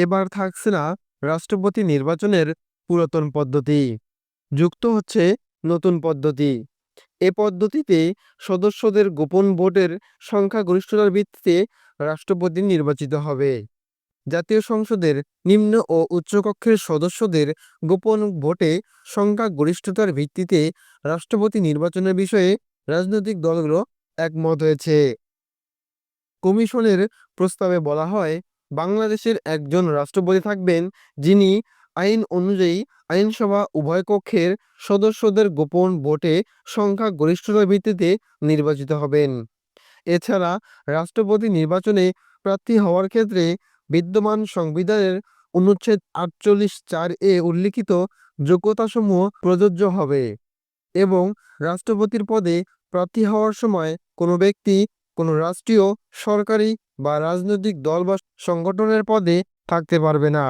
এবার থাকছে না রাষ্ট্রপতি নির্বাচনের পুরাতন পদ্ধতি। যুক্ত হচ্ছে নতুন পদ্ধতি। এ পদ্ধতিতে সদস্যদের গোপন ভোটের সংখ্যাগরিষ্ঠতার ভিত্তিতে রাষ্ট্রপতি নির্বাচিত হবে। জাতীয় সংসদের নিম্ন ও উচ্চকক্ষের সদস্যদের গোপন ভোটে সংখ্যাগরিষ্ঠতার ভিত্তিতে রাষ্ট্রপতি নির্বাচনের বিষয়ে রাজনৈতিক দলগুলো একমত হয়েছে। কমিশনের প্রস্তাবে বলা হয় বাংলাদেশের একজন রাষ্ট্রপতি থাকবেন যিনি আইন অনুযায়ী আইনসভা উভয় কক্ষের সদস্যদের গোপন ভোটে সংখ্যা সংখ্যাগরিষ্ঠতার ভিত্তিতে নির্বাচিত হবেন। এছাড়া রাষ্ট্রপতি নির্বাচনে প্রার্থী হওয়ার ক্ষেত্রে বিদ্যমান সংবিধানের অনুচ্ছেদ আটচল্লিশ চার এ উল্লিখিত যোগ্যতাসমূহ প্রযোজ্য হবে এবং রাষ্ট্রপতির পদে প্রার্থী হওয়ার সময় কোনো ব্যক্তি কোনো রাষ্ট্রীয়, সরকারি বা রাজনৈতিক দল বা সংগঠনের পদে থাকতে পারবে না।